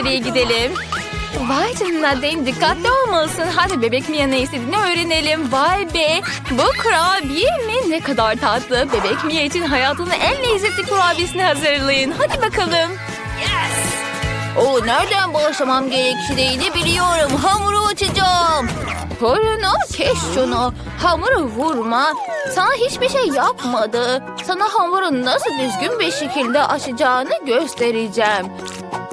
ileriye gidelim. Vay canına Den dikkatli olmalısın. Hadi bebek Mia ne istediğini öğrenelim. Vay be. Bu kurabiye mi? Ne kadar tatlı. Bebek Mia için hayatının en lezzetli kurabiyesini hazırlayın. Hadi bakalım. O nereden başlamam gerektiğini biliyorum. Hamuru açacağım. Bruno kes şunu. Hamuru vurma. Sana hiçbir şey yapmadı. Sana hamuru nasıl düzgün bir şekilde açacağını göstereceğim.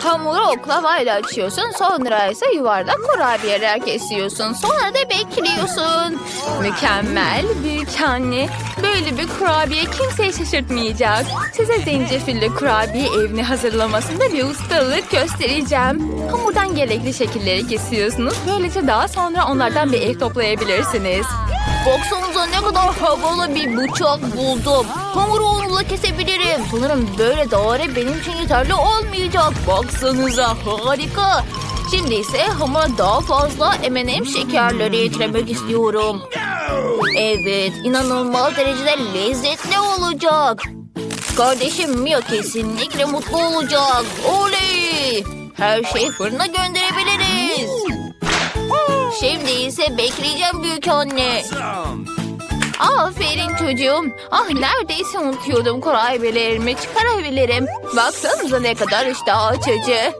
Hamuru oklavayla açıyorsun. Sonra ise yuvarlak kurabiyeler kesiyorsun. Sonra da bekliyorsun. Mükemmel büyük anne. Böyle bir kurabiye kimseyi şaşırtmayacak. Size zencefilli kurabiye evini hazırlamasında bir ustalık göstereceğim. Hamurdan gerekli şekilleri kesiyorsunuz. Böylece daha sonra onlardan bir ev toplayabilirsiniz. Baksanıza ne kadar havalı bir bıçak buldum. Hamuru onunla kesebilirim. Sanırım böyle daire benim için yeterli olmayacak. Baksanıza harika. Şimdi ise hamura daha fazla M&M şekerleri eklemek istiyorum. Evet, inanılmaz derecede lezzetli olacak. Kardeşim Mia kesinlikle mutlu olacak. Oley! Her şeyi fırına gönderebiliriz. Şimdi ise bekleyeceğim büyük anne. Aferin çocuğum. Ah neredeyse unutuyordum kurabiyelerimi çıkarabilirim. Baksanıza ne kadar iştah açıcı.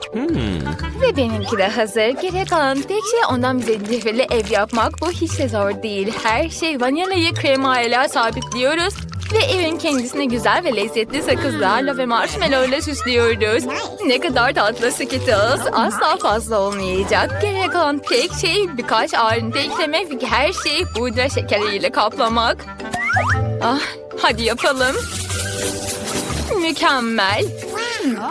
Ve benimki de hazır. Gerek kalan tek şey ondan bize zencefilli ev yapmak. Bu hiç de zor değil. Her şey vanilyayı kremayla sabitliyoruz. Ve evin kendisini güzel ve lezzetli sakızlarla ve marshmallow ile süslüyoruz. Ne kadar tatlı Skittles. Asla fazla olmayacak. Gerek kalan tek şey birkaç ayrıntı eklemek ve her şeyi pudra şekeriyle kaplamak. Ah, hadi yapalım. Mükemmel.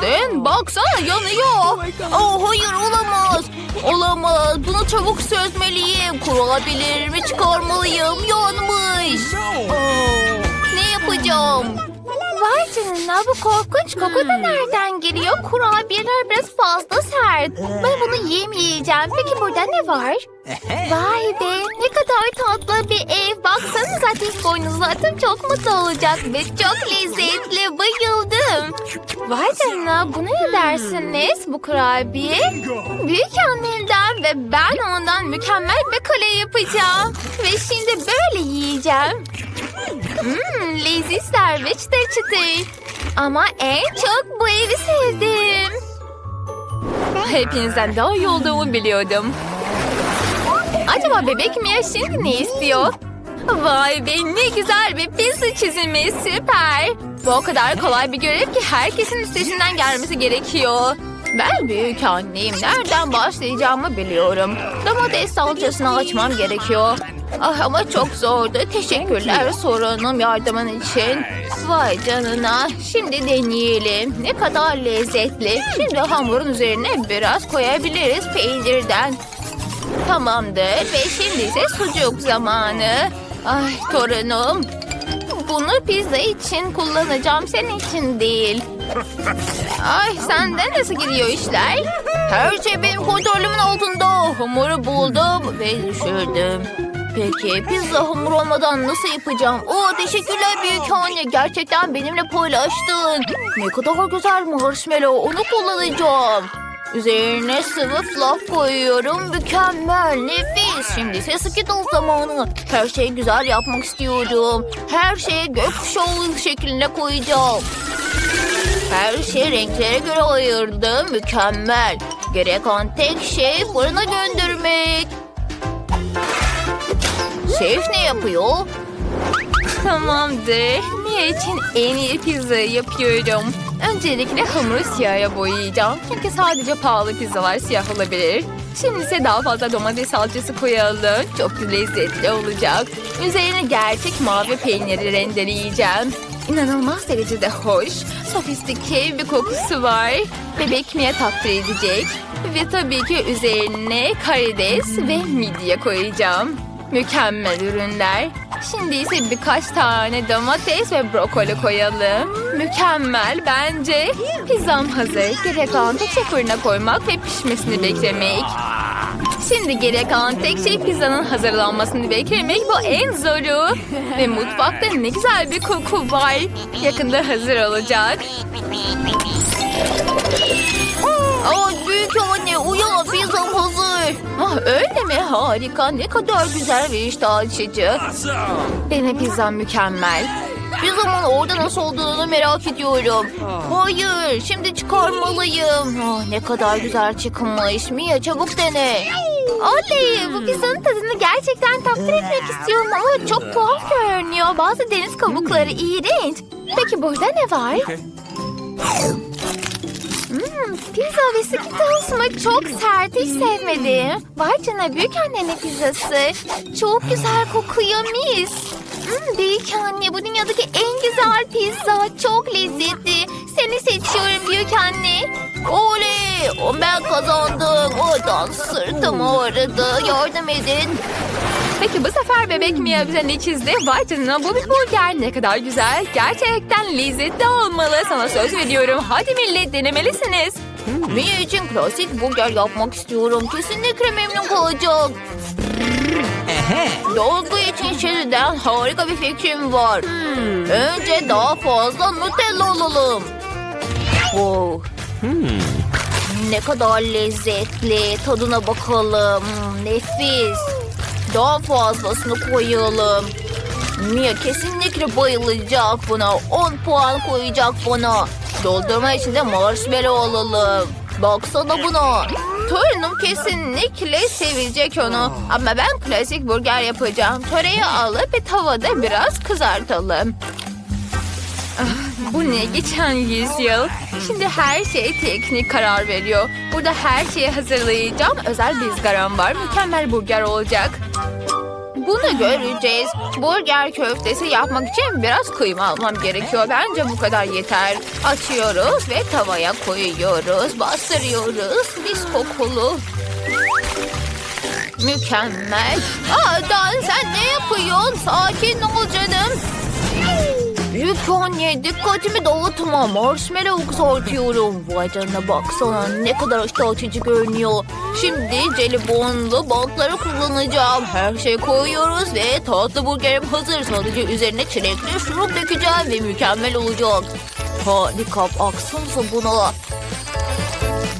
Den baksana yanıyor. Oh hayır olamaz. Olamaz. Bunu çabuk çözmeliyim. Kurabiyelerimi çıkarmalıyım. Yanmış. Oh, yapacağım? Vay canına bu korkunç koku da nereden geliyor? Kurabiyeler biraz fazla sert. Ben bunu yemeyeceğim. Peki burada ne var? Vay be ne kadar tatlı bir ev. Baksanıza diz boynuzu zaten çok mutlu olacak ve çok lezzetli. Bayıldım. Vay canına bunu ne dersiniz bu kurabiye? Büyük annemden ve ben ondan mükemmel bir kale yapacağım. Ve şimdi böyle yiyeceğim. Mmm lezzetler ve çıtır çıtır. Ama en çok bu evi sevdim. Hepinizden daha iyi olduğumu biliyordum. Acaba bebek Mia şimdi ne istiyor? Vay be ne güzel bir pizza çizimi süper. Bu o kadar kolay bir görev ki herkesin üstesinden gelmesi gerekiyor. Ben büyük anneyim. Nereden başlayacağımı biliyorum. Domates salçasını açmam gerekiyor. Ah ama çok zordu. Teşekkürler sorunum yardımın için. Vay canına. Şimdi deneyelim. Ne kadar lezzetli. Şimdi hamurun üzerine biraz koyabiliriz peynirden. Tamamdır ve şimdi ise sucuk zamanı. Ay torunum. Bunu pizza için kullanacağım senin için değil. Ay senden nasıl gidiyor işler? Her şey benim kontrolümün altında. Hamuru buldum ve düşürdüm. Peki pizza hamur olmadan nasıl yapacağım? Oo teşekkürler büyük anne. Gerçekten benimle paylaştın. Ne kadar güzel marshmallow. Onu kullanacağım. Üzerine sıvı fluff koyuyorum. Mükemmel, nefis. Şimdi ise Skittles zamanı. Her şeyi güzel yapmak istiyorum. Her şeyi gökkuşağı şeklinde koyacağım. Her şeyi renklere göre ayırdım. Mükemmel. Gerek olan tek şey fırına göndermek. Şef ne yapıyor? Tamamdır. Mia için en iyi pizzayı yapıyorum. Öncelikle hamuru siyaha boyayacağım. Çünkü sadece pahalı pizzalar siyah olabilir. Şimdi ise daha fazla domates salçası koyalım. Çok lezzetli olacak. Üzerine gerçek mavi peyniri rendeleyeceğim. İnanılmaz derecede hoş, sofistike bir kokusu var. Bebek Mia takdir edecek. Ve tabii ki üzerine karides ve midye koyacağım. Mükemmel ürünler. Şimdi ise birkaç tane domates ve brokoli koyalım. Mükemmel bence. Pizzam hazır. Gerek kalan tek şey fırına koymak ve pişmesini beklemek. Şimdi gerek kalan tek şey pizzanın hazırlanmasını beklemek. Bu en zoru. Ve mutfakta ne güzel bir koku var. Yakında hazır olacak. Aa, büyük anne uyan pizzam hazır. Ah, öyle mi? Harika. Ne kadar güzel ve iştah açıcı. Benim pizzam mükemmel. Pizzamın orada nasıl olduğunu merak ediyorum. Hayır, şimdi çıkarmalıyım. Ah, ne kadar güzel çıkmış. Mia çabuk dene. Oley! Bu pizzanın tadını gerçekten takdir etmek istiyorum ama çok tuhaf görünüyor. Bazı deniz kabukları iğrenç. Peki burada ne var? Hmm, pizza ve Skittles mı? Çok sert, hiç sevmedim. Vay canına büyük annenin pizzası. Çok güzel kokuyor mis. Hmm, büyük anne bu dünyadaki en güzel pizza. Çok lezzetli. Seni seçiyorum büyük anne. Oley! Ben kazandım. Oradan sırtım ağrıdı. Yardım edin. Peki bu sefer bebek Mia bize ne çizdi? Vay canına bu bir burger ne kadar güzel. Gerçekten lezzetli olmalı. Sana söz veriyorum. Hadi millet denemelisiniz. Mia için klasik burger yapmak istiyorum. Kesinlikle memnun kalacak. Dolgu için şimdiden harika bir fikrim var. Önce daha fazla Nutella alalım. Wow. Ne kadar lezzetli. Tadına bakalım. Hmm, Nefis. Daha fazlasını koyalım. Mia kesinlikle bayılacak buna. 10 puan koyacak buna. Doldurma için de marshmallow alalım. Baksana buna. Torunum kesinlikle sevecek onu. Ama ben klasik burger yapacağım. Tereyağı alıp bir tavada biraz kızartalım. Bu ne geçen yüzyıl. Şimdi her şey teknik karar veriyor. Burada her şeyi hazırlayacağım. Özel bir ızgaram var. Mükemmel burger olacak. Bunu göreceğiz. Burger köftesi yapmak için biraz kıyma almam gerekiyor. Bence bu kadar yeter. Açıyoruz ve tavaya koyuyoruz. Bastırıyoruz. Mis kokulu. Mükemmel. Aa, Dan sen ne yapıyorsun? Sakin ol canım. Büyük anne dikkatimi dağıtma. Marshmallow kızartıyorum. Vay canına baksana ne kadar iştah açıcı görünüyor. Şimdi jelibonlu bantları kullanacağım. Her şey koyuyoruz ve tatlı burgerim hazır. Sadece üzerine çilekli şurup dökeceğim ve mükemmel olacak. Harika baksanıza buna.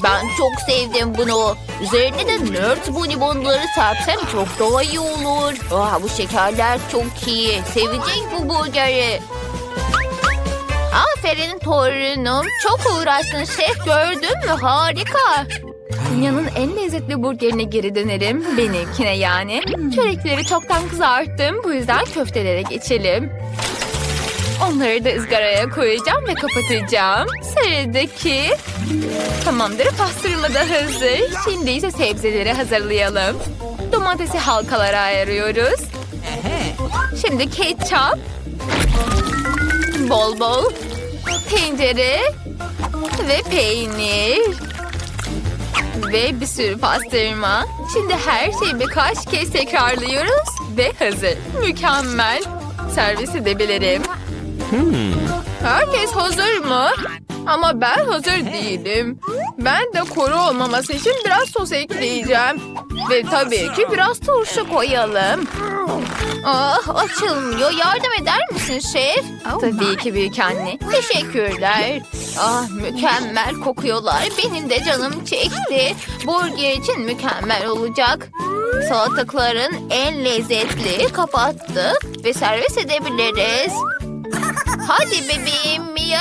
Ben çok sevdim bunu. Üzerine de nerd bonibonları serpsem çok daha iyi olur. Ah, bu şekerler çok iyi. Sevecek bu burgeri. Aferin torunum. Çok uğraştın şef gördün mü? Harika. Dünyanın en lezzetli burgerine geri dönerim. Benimkine yani. Çörekleri çoktan kızarttım. Bu yüzden köftelere geçelim. Onları da ızgaraya koyacağım ve kapatacağım. Sıradaki... Tamamdır pastırma da hazır. Şimdi ise sebzeleri hazırlayalım. Domatesi halkalara ayırıyoruz. Şimdi ketçap. Bol bol. Tencere. Ve peynir. Ve bir sürü pastırma. Şimdi her şeyi birkaç kez tekrarlıyoruz. Ve hazır. Mükemmel. Servis edebilirim. Herkes hazır mı? Ama ben hazır değilim. Ben de kuru olmaması için biraz sos ekleyeceğim. Ve tabii ki biraz turşu koyalım. Ah açılmıyor. Yardım eder misin şef? Tabii ki büyük anne. Teşekkürler. Ah mükemmel kokuyorlar. Benim de canım çekti. Burger için mükemmel olacak. Salatalıkların en lezzetli kapattık ve servis edebiliriz. Hadi bebeğim Mia.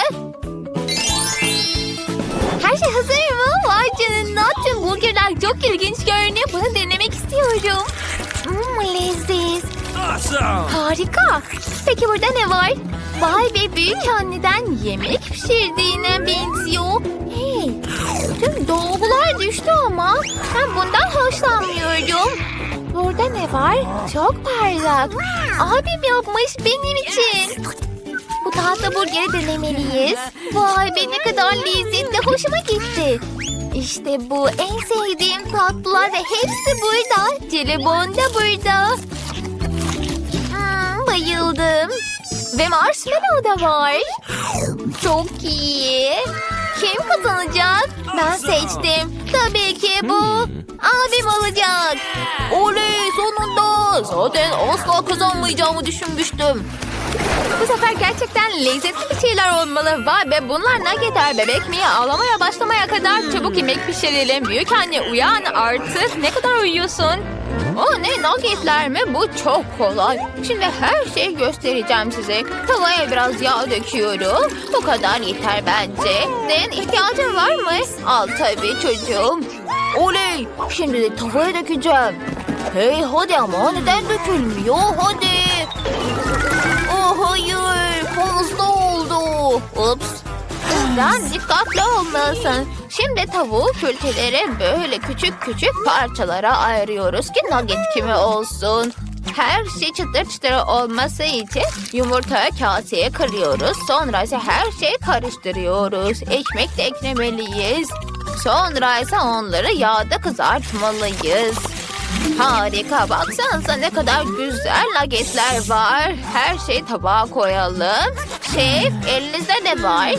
Her şey hazır mı? Vay canına tüm burgerler çok ilginç görünüyor. Bunu denemek istiyorum. Mmm leziz. Harika. Peki burada ne var? Vay be büyük anneden yemek pişirdiğine benziyor. Hey, tüm dolgular düştü ama ben bundan hoşlanmıyorum. Burada ne var? Çok parlak. Abim yapmış benim için. Bu tatlı burgeri denemeliyiz. Vay be ne kadar lezzetli. Hoşuma gitti. İşte bu en sevdiğim tatlılar ve hepsi burada. Jelibon da burada. Hmm, bayıldım. Ve marshmallow da var. Çok iyi. Kim kazanacak? Ben seçtim. Tabii ki bu. Abim alacak. Oley sonunda. Zaten asla kazanmayacağımı düşünmüştüm. Bu sefer gerçekten lezzetli bir şeyler olmalı. Vay be bunlar nuggetler bebek mi? Ağlamaya başlamaya kadar çabuk yemek pişirelim. Büyük anne uyan artık. Ne kadar uyuyorsun? O ne nuggetler mi? Bu çok kolay. Şimdi her şeyi göstereceğim size. Tavaya biraz yağ döküyorum. Bu kadar yeter bence. Den ihtiyacın var mı? Al tabii çocuğum. Oley! Şimdi de tavaya dökeceğim. Hey hadi ama neden dökülmüyor? Hadi. Oh hayır. Fazla oldu. Ups. Sen dikkatli olmalısın. Şimdi tavuğu külçelere böyle küçük küçük parçalara ayırıyoruz ki nugget kimi olsun. Her şey çıtır çıtır olması için yumurtayı kaseye kırıyoruz. Sonra ise her şeyi karıştırıyoruz. Ekmek de eklemeliyiz. Sonra ise onları yağda kızartmalıyız. Harika baksanıza ne kadar güzel nuggetler var. Her şeyi tabağa koyalım. Şef elinizde ne var?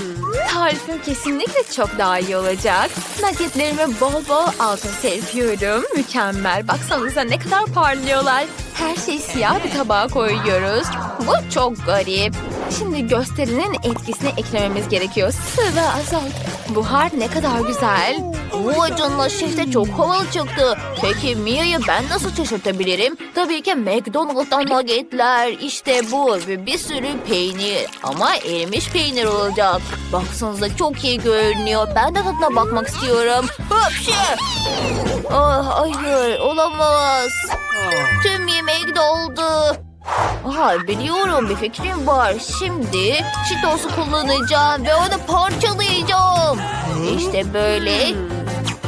Tarifim kesinlikle çok daha iyi olacak. Nuggetlerimi bol bol altın serpiyorum. Mükemmel. Baksanıza ne kadar parlıyorlar. Her şeyi siyah bir tabağa koyuyoruz. Bu çok garip. Şimdi gösterinin etkisini eklememiz gerekiyor. Sıvı azalt. Buhar ne kadar güzel. Vay canına şef de çok havalı çıktı. Peki Mia'yı ben nasıl şaşırtabilirim? Tabii ki McDonald's'tan nuggetler. İşte bu ve bir sürü peynir. Ama erimiş peynir olacak. Baksanıza çok iyi görünüyor. Ben de tadına bakmak istiyorum. Hapşi! Ah hayır olamaz. Tüm yemek doldu. Aha biliyorum bir fikrim var. Şimdi Cheetos'u kullanacağım ve onu parçalayacağım. İşte böyle.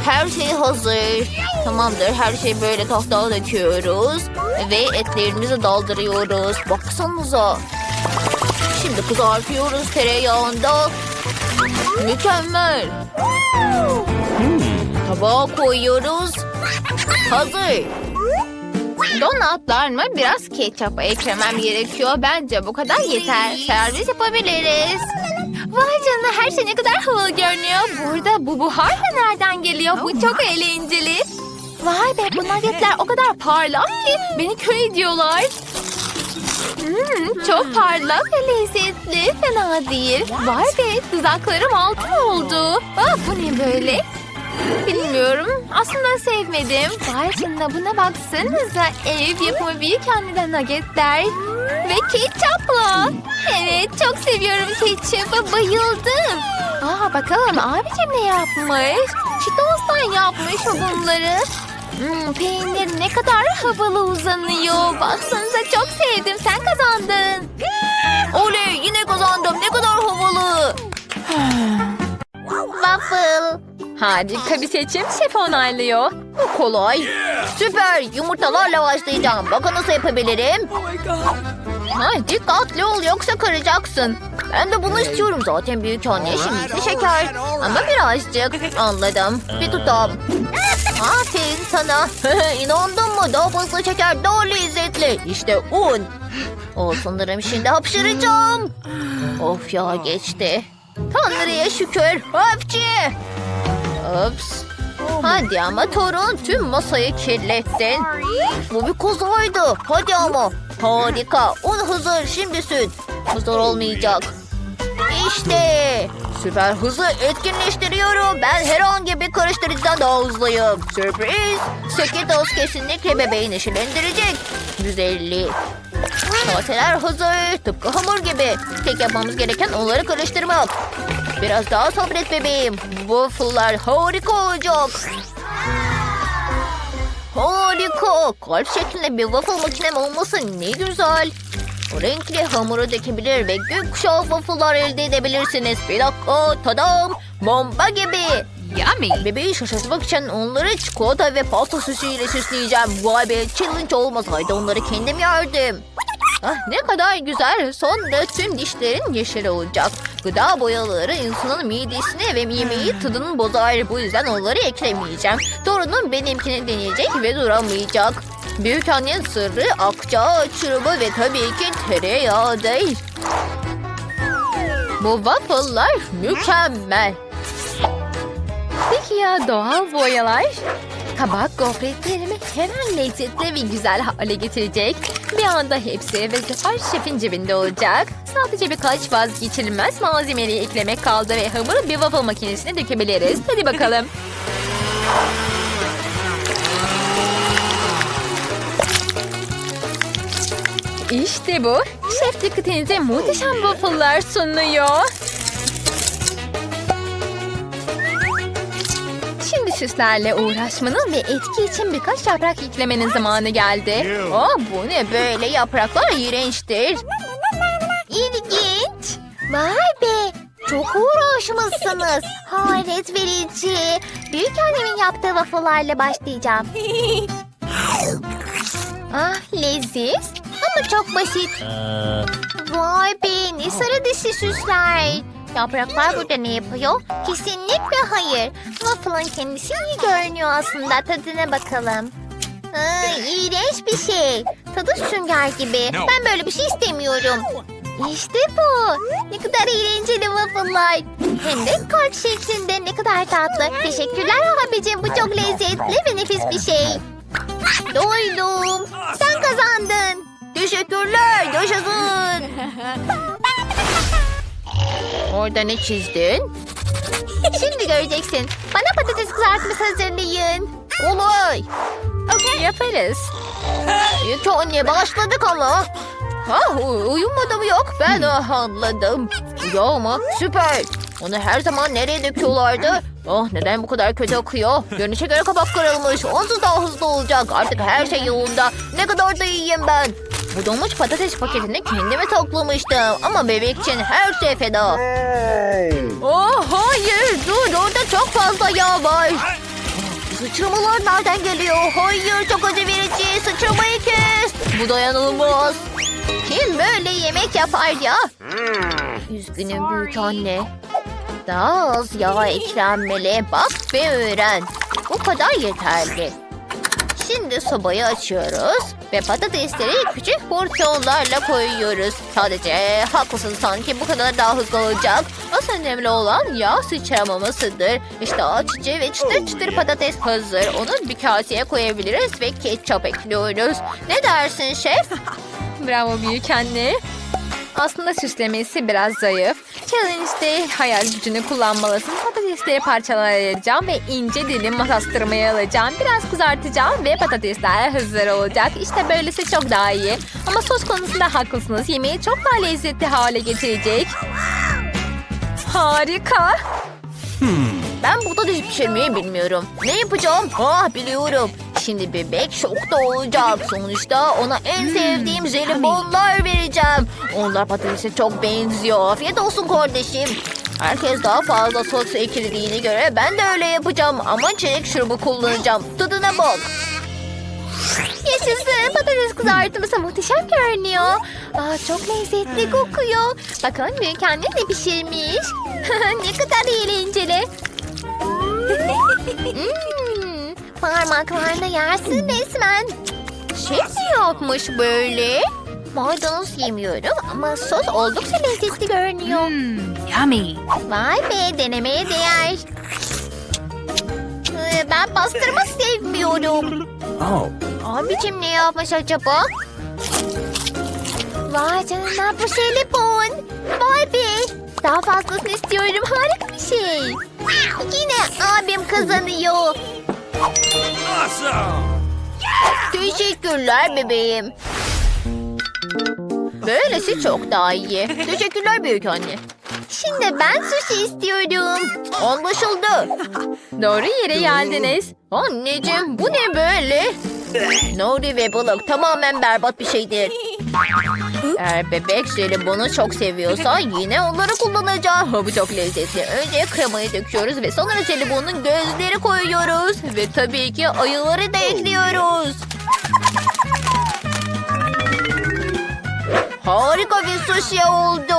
Her şey hazır. Tamamdır her şeyi böyle tahtaya döküyoruz. Ve etlerimizi daldırıyoruz. Baksanıza. Şimdi kızartıyoruz tereyağında. Mükemmel. Tabağa koyuyoruz. Hazır. Donatlar mı? Biraz ketçap eklemem gerekiyor. Bence bu kadar yeter. Servis yapabiliriz. Vay canına her şey ne kadar havalı görünüyor. Burada bu buhar da nereden geliyor? Bu çok eğlenceli. Vay be bu nuggetler o kadar parlak ki beni kör ediyorlar. Hmm, çok parlak ve lezzetli. Fena değil. Vay be dudaklarım altın oldu. Ah, bu ne böyle? Bilmiyorum. Aslında sevmedim. Vay canına buna baksanıza. Ev yapımı büyük anneden nuggetler. Ve ketçapla. Evet çok seviyorum ketçapı. Bayıldım. Aa bakalım abicim ne yapmış? Cheetos'tan yapmış o bunları. Hmm, peynir ne kadar havalı uzanıyor. Baksanıza çok sevdim. Sen kazandın. Oley yine kazandım. Ne kadar havalı. Waffle. Harika bir seçim. Şef onaylıyor. Bu kolay. Süper. Yumurtalarla başlayacağım. Bakın nasıl yapabilirim. Ha, dikkatli ol yoksa kıracaksın. Ben de bunu istiyorum zaten büyük anne. Şimdi şeker. Ama birazcık. Anladım. Bir tutam. Aferin sana. İnandın mı? Daha fazla şeker daha lezzetli. İşte un. O sanırım şimdi hapşıracağım. Of ya geçti. Tanrı'ya şükür. Hapçı. Ups. Hadi ama torun tüm masayı kirlettin. Bu bir kazaydı. Hadi ama. Harika. Un hazır. Şimdi süt. Bu zor olmayacak. İşte. Süper hızı etkinleştiriyorum. Ben herhangi bir karıştırıcıdan daha hızlıyım. Sürpriz. Skittles kesinlikle bebeği neşelendirecek. Güzelliği. Kaseler hazır. Tıpkı hamur gibi. Tek yapmamız gereken onları karıştırmak. Biraz daha sabret bebeğim. Waffle'lar harika olacak. Harika. Kalp şeklinde bir waffle makinem olması ne güzel. Renkli hamuru dökebilir ve gökkuşağı waffle'lar elde edebilirsiniz. Bir dakika tadam. Bomba gibi. Yummy. Bebeği şaşırtmak için onları çikolata ve pasta süsüyle süsleyeceğim. Vay be challenge olmasaydı onları kendim yerdim. Ah, ne kadar güzel. Sonra tüm dişlerin yeşil olacak. Gıda boyaları insanın midesini ve yemeği tadını bozar. Bu yüzden onları eklemeyeceğim. Torunum benimkini deneyecek ve duramayacak. Büyük annenin sırrı akçaağ çurubu ve tabii ki tereyağı değil. Bu waffle'lar mükemmel. Peki siyah doğal boyalar kabak gofretlerimi hemen lezzetli ve güzel hale getirecek. Bir anda hepsi ve sefer şefin cebinde olacak. Sadece birkaç vazgeçilmez malzemeyi eklemek kaldı ve hamuru bir waffle makinesine dökebiliriz. Hadi bakalım. İşte bu. Şef dikkatinize muhteşem waffle'lar sunuyor. Şimdi süslerle uğraşmanın ve etki için birkaç yaprak eklemenin zamanı geldi. Oh, bu ne böyle yapraklar iğrençtir. İlginç. Vay be. Çok uğraşmışsınız. Hayret verici. Büyük annemin yaptığı waffle'larla başlayacağım. ah leziz ama çok basit. Vay be ne sarı dişi süsler. Yapraklar burada ne yapıyor? Kesinlikle hayır. Waffle'ın kendisi iyi görünüyor aslında. Tadına bakalım. Ay, iğrenç bir şey. Tadı sünger gibi. Ben böyle bir şey istemiyorum. İşte bu. Ne kadar eğlenceli waffle'lar. Hem de kalp şeklinde ne kadar tatlı. Teşekkürler abicim. Bu çok lezzetli ve nefis bir şey. Doydum. Sen kazandın. Teşekkürler. Yaşasın. Orada ne çizdin? Şimdi göreceksin. Bana patates kızartması hazırlayın. Kolay. Okey. Yaparız. Büyük anne başladık ama. Ha u- uyumadı mı yok? Ben ah, anladım. Ya ama süper. Onu her zaman nereye döküyorlardı? Oh neden bu kadar kötü akıyor? Görünüşe göre kapak kırılmış. Onsuz daha hızlı olacak. Artık her şey yolunda. Ne kadar da iyiyim ben. Bu donmuş patates paketini kendime toplamıştım. Ama bebek için her şey feda. Oh hayır dur orada çok fazla yağ var. Sıçramalar nereden geliyor? Hayır çok acı verici. Sıçramayı kes. Bu dayanılmaz. Kim böyle yemek yapar ya? Üzgünüm büyük anne. Daha az yağ eklenmeli. Bak ve öğren. Bu kadar yeterli. Şimdi sobayı açıyoruz ve patatesleri küçük porsiyonlarla koyuyoruz. Sadece haklısın sanki bu kadar daha hızlı olacak. Asıl önemli olan yağ sıçramamasıdır. İşte açıcı ve çıtır çıtır patates hazır. Onu bir kaseye koyabiliriz ve ketçap ekliyoruz. Ne dersin şef? Bravo büyük anne. Aslında süslemesi biraz zayıf. Challenge'de hayal gücünü kullanmalısın. Patatesleri parçalara ayıracağım ve ince dilim pastırmayı alacağım. Biraz kızartacağım ve patatesler hazır olacak. İşte böylesi çok daha iyi. Ama sos konusunda haklısınız. Yemeği çok daha lezzetli hale getirecek. Harika. Ben patates pişirmeyi bilmiyorum. Ne yapacağım? Ah biliyorum. Şimdi bebek şokta olacak. Sonuçta ona en sevdiğim jelibonlar vereceğim. Onlar patatese çok benziyor. Afiyet olsun kardeşim. Herkes daha fazla sos eklediğine göre ben de öyle yapacağım. Ama çelik şurubu kullanacağım. Tadına bak. Yaşasın. Patates kızartması muhteşem görünüyor. Aa, çok lezzetli kokuyor. Bakın büyük anne ne pişirmiş. ne kadar eğlenceli. Hmm, parmaklarına yersin resmen. Şef mi yapmış böyle? Maydanoz yemiyorum ama sos oldukça lezzetli görünüyor. Yummy. Vay be denemeye değer. Ee, Ben pastırma sevmiyorum. Oh. Abicim ne yapmış acaba? Vay canına bu jelibon. Vay be. Daha fazlasını istiyorum. Harika bir şey. Yine abim kazanıyor. Teşekkürler bebeğim. Böylesi çok daha iyi. Teşekkürler büyük anne. Şimdi ben sushi istiyorum. Anlaşıldı. Doğru yere geldiniz. Anneciğim bu ne böyle? Nuri ve balık tamamen berbat bir şeydir. Eğer bebek jelibonu çok seviyorsa yine onları kullanacağım. Bu çok lezzetli. Önce kremayı döküyoruz ve sonra jelibonun gözleri koyuyoruz. Ve tabii ki ayıları da ekliyoruz. Harika bir sushi oldu.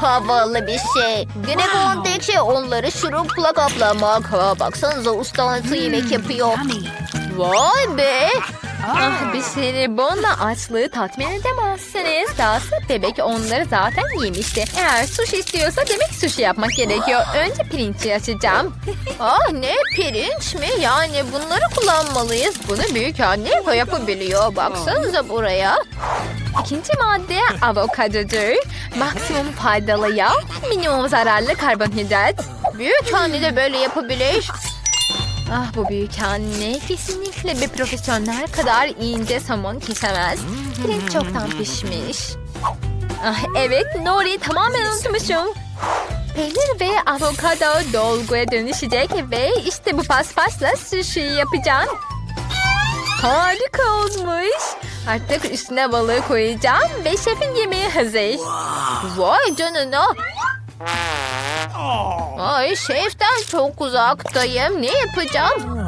Havalı bir şey. Güne kalan tek şey onları şurupla kaplamak. Ha, baksanıza usta nasıl yemek yapıyor. Vay be. Ah bir şeyleri bununla açlığı tatmin edemezsiniz. Dahası bebek onları zaten yemişti. Eğer sushi istiyorsa demek sushi yapmak gerekiyor. Önce pirinci açacağım. Ah ne pirinç mi? Yani bunları kullanmalıyız. Bunu büyük anne yapabiliyor. Baksanıza buraya. İkinci madde avokadodur. Maksimum faydalı yağ, minimum zararlı karbonhidrat. Büyük anne de böyle yapabilir. Ah bu büyük anne kesinlikle bir profesyonel kadar ince somon kesemez. Pirinç çoktan pişmiş. Ah evet Nori tamamen unutmuşum. Peynir ve avokado dolguya dönüşecek ve işte bu paspasla sushi yapacağım. Harika olmuş. Artık üstüne balığı koyacağım ve şefin yemeği hazır. Vay canına. Ay şeften çok uzaktayım. Ne yapacağım?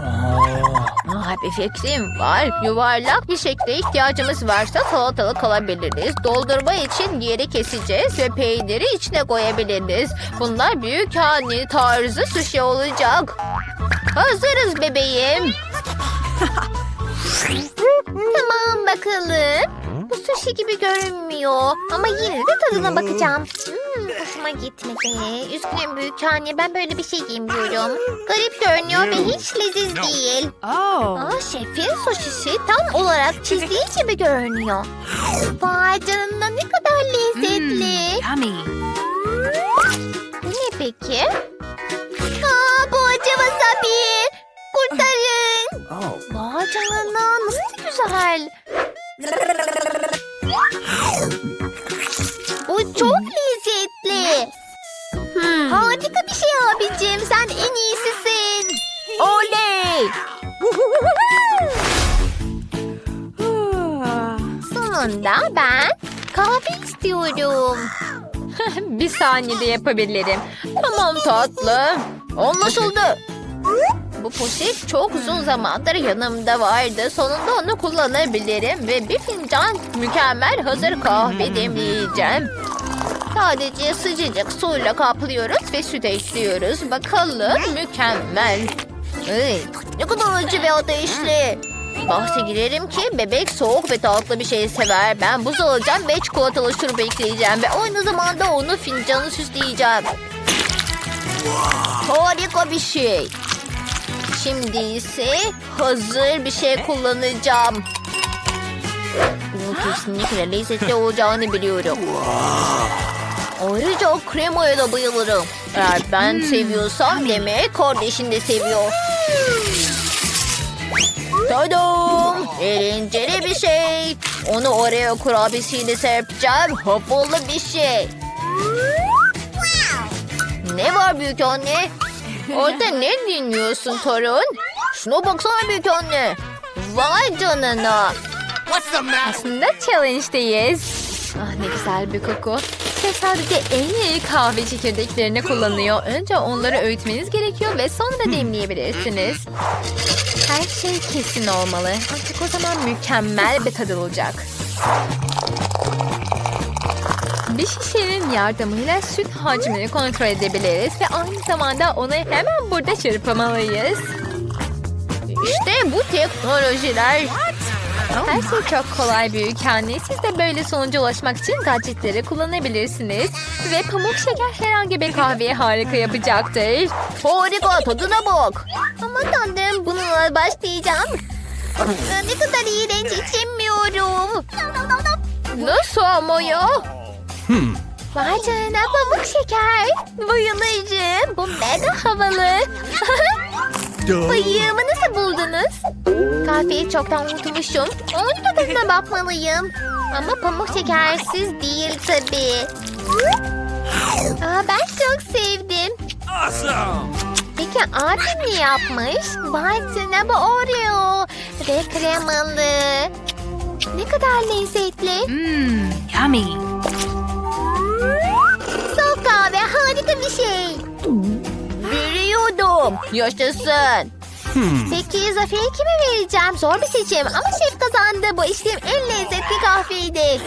Ah, bir fikrim var. Yuvarlak bir şekle ihtiyacımız varsa salatalık alabiliriz. Doldurma için yeri keseceğiz ve peyniri içine koyabiliriz. Bunlar büyük anne tarzı sushi olacak. Hazırız bebeğim. tamam bakalım. Bu sushi gibi görünmüyor. Ama yine de tadına bakacağım. Hmm, hoşuma gitmedi. Üzgünüm büyük anne ben böyle bir şey yemiyorum. Garip görünüyor ve hiç leziz değil. Oh. Aa, şefin suşisi tam olarak çizdiği gibi görünüyor. Vay canına ne kadar lezzetli. Yummy. Bu ne peki? Aa, bu acı wasabi. Kurtarın. Vay canına nasıl güzel. Bu çok lezzetli. Harika bir şey abicim. Sen en iyisisin. Oley. Sonunda ben kahve istiyorum. bir saniyede yapabilirim. Tamam tatlım. Anlaşıldı. Bu poşet çok uzun zamandır yanımda vardı. Sonunda onu kullanabilirim ve bir fincan mükemmel hazır kahve demleyeceğim. Sadece sıcacık suyla kaplıyoruz ve süt ekliyoruz. Bakalım mükemmel. Ay, ne kadar acı ve ateşli. Bahse girerim ki bebek soğuk ve tatlı bir şey sever. Ben buz alacağım ve çikolatalı şurup ekleyeceğim. Ve aynı zamanda onu fincanı süsleyeceğim. Harika bir şey. Şimdi ise hazır bir şey kullanacağım. Bu kesinlikle lezzetli olacağını biliyorum. Ayrıca o kremaya da bayılırım. Eğer ben seviyorsam demek kardeşin de seviyor. Tadam! Eğlenceli bir şey. Onu oraya kurabiyesiyle serpeceğim. Havalı bir şey. Ne var büyük anne? Orada ne dinliyorsun torun? Şuna baksana büyük anne. Vay canına. Aslında challenge'deyiz. Ah ne güzel bir koku. Şef sadece en iyi kahve çekirdeklerini kullanıyor. Önce onları öğütmeniz gerekiyor ve sonra demleyebilirsiniz. Her şey kesin olmalı. Ancak o zaman mükemmel bir tadı olacak. Bir şişenin yardımıyla süt hacmini kontrol edebiliriz ve aynı zamanda onu hemen burada çırpmalıyız. İşte bu teknolojiler. Her şey çok kolay büyük anne. Siz de böyle sonuca ulaşmak için gadgetleri kullanabilirsiniz. Ve pamuk şeker herhangi bir kahveyi harika yapacaktır. Harika tadına bak. Ama tanrım bununla başlayacağım. Ne kadar iğrenç içemiyorum. Nasıl ama ya? Vay canına pamuk şeker. Bayılırım. Bu mega havalı. Bayığımı nasıl buldunuz? Kahveyi çoktan unutmuşum. Onun da tadına bakmalıyım. Ama pamuk şekersiz değil tabii. Aa, ben çok sevdim. Peki abim ne yapmış? Canına bu Oreo ve kremalı. Ne kadar lezzetli. Mmm, yummy. Harika bir şey. Biliyordum. Yaşasın. Peki zaferi kime vereceğim? Zor bir seçim ama şef kazandı. Bu içtiğim en lezzetli kahveydi.